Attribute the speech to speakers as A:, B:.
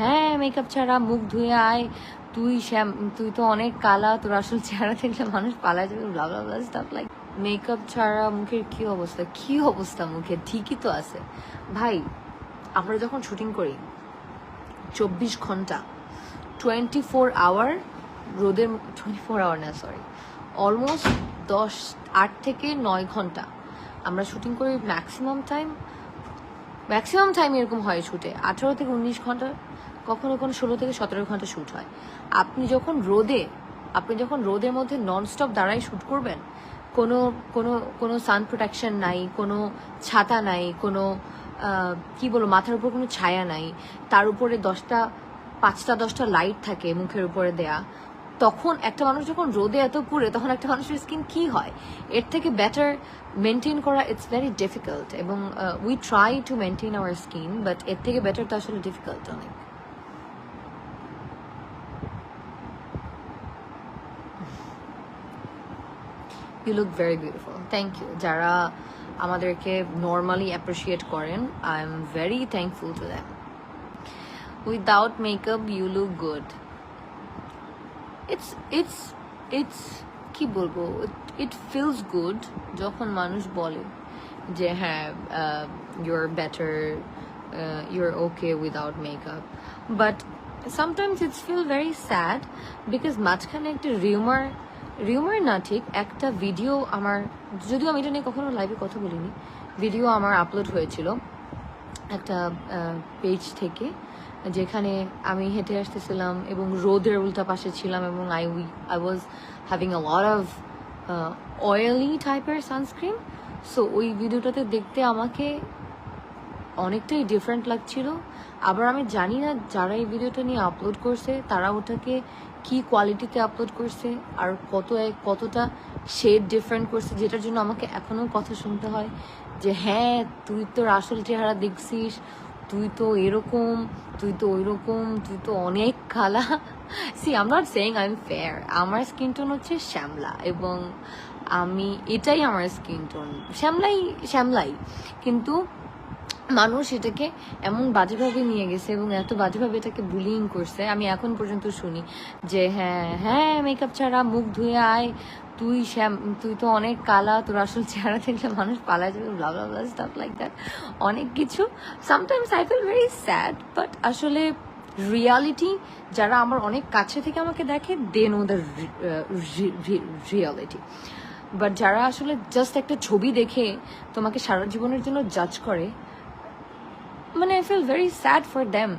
A: হ্যাঁ মেকআপ ছাড়া মুখ ধুয়ে আয়। তুই শ্যাম, তুই তো অনেক কালা, তোর আসল চেহারা দেখলে মানুষ পালা যাবে লাইক মেকআপ ছাড়া মুখের কি অবস্থা? কি অবস্থা মুখে ঠিকই তো আছে। ভাই, আমরা যখন শুটিং করি, চব্বিশ ঘণ্টা টোয়েন্টি ফোর আওয়ার রোদের টোয়েন্টি ফোর আওয়ার না সরি অলমোস্ট দশ, আট থেকে নয় ঘণ্টা আমরা শুটিং করি ম্যাক্সিমাম টাইম ম্যাক্সিমাম টাইম এরকম হয় শুটে আঠারো থেকে উনিশ ঘণ্টা কখনো কখনো ষোলো থেকে সতেরো ঘণ্টা শ্যুট হয়। আপনি যখন রোদে, আপনি যখন রোদের মধ্যে ননস্টপ দাঁড়াই শ্যুট করবেন, কোনো কোনো কোনো সান প্রোটেকশন নাই, কোনো ছাতা নাই, কোনো কি বলব, মাথার উপর কোনো ছায়া নাই, তার উপরে দশটা, পাঁচটা, দশটা লাইট থাকে মুখের উপরে দেয়া, তখন একটা মানুষ যখন রোদে এত পুড়ে, তখন একটা মানুষের স্কিন কি হয়? এর থেকে বেটার মেনটেন করা ইটস ভেরি ডিফিকাল্ট এবং we try to maintain our skin but এর থেকে বেটার তো আসলে ডিফিকাল্ট অনেক। You look very beautiful thank you যারা আমাদেরকে নর্মালি অ্যাপ্রিসিয়েট করেন I am very thankful to them without makeup you look good it's it's it's কি বলব? ইট ফিলস গুড যখন মানুষ বলে যে হ্যাঁ you're better you're okay without makeup but sometimes it's feel very sad because মাঝখানে একটা রিউমার রিউমার না ঠিক, একটা ভিডিও আমার, যদিও আমি এটা নিয়ে কখনো লাইভে কথা বলিনি ভিডিও আমার আপলোড হয়েছিল একটা পেজ থেকে, যেখানে আমি হেঁটে আসতেছিলাম এবং রোদের উল্টা পাশে ছিলাম এবং I we I was having a lot of oily টাইপের সানস্ক্রিন সো ওই ভিডিওটাতে দেখতে আমাকে অনেকটাই ডিফারেন্ট লাগছিল। আবার আমি জানি না যারা এই ভিডিওটা নিয়ে আপলোড করছে, তারা ওটাকে কি কোয়ালিটিতে আপলোড করছে, আর কত কতটা শেড ডিফারেন্ট করছে, যেটার জন্য আমাকে এখনও কথা শুনতে হয় যে হ্যাঁ তুই তোর আসল চেহারা দেখছিস, তুই তো এরকম, তুই তো ওই রকম তুই তো অনেক খালা। See I'm not saying I am fair আমার স্কিন টোন হচ্ছে শ্যামলা এবং আমি, এটাই আমার স্কিন টোন শ্যামলাই শ্যামলাই। কিন্তু মানুষ এটাকে এমন বাজেভাবে নিয়ে গেছে এবং এত বাজেভাবে এটাকে বুলিং করছে। আমি এখন পর্যন্ত শুনি যে হ্যাঁ হ্যাঁ মেকআপ ছাড়া মুখ ধুয়ে আয়। তুই শ্যাম, তুই তো অনেক কালা, তোর আসল চেহারা দেখলে মানুষ পালা যাবে ব্লা স্টাফ লাইক দ্যাট অনেক কিছু। Sometimes I feel very sad but আসলে রিয়ালিটি যারা আমার অনেক কাছে থেকে আমাকে দেখে they know the reality but যারা আসলে জাস্ট একটা ছবি দেখে তোমাকে সারা জীবনের জন্য জাজ করে মানে I feel very sad for them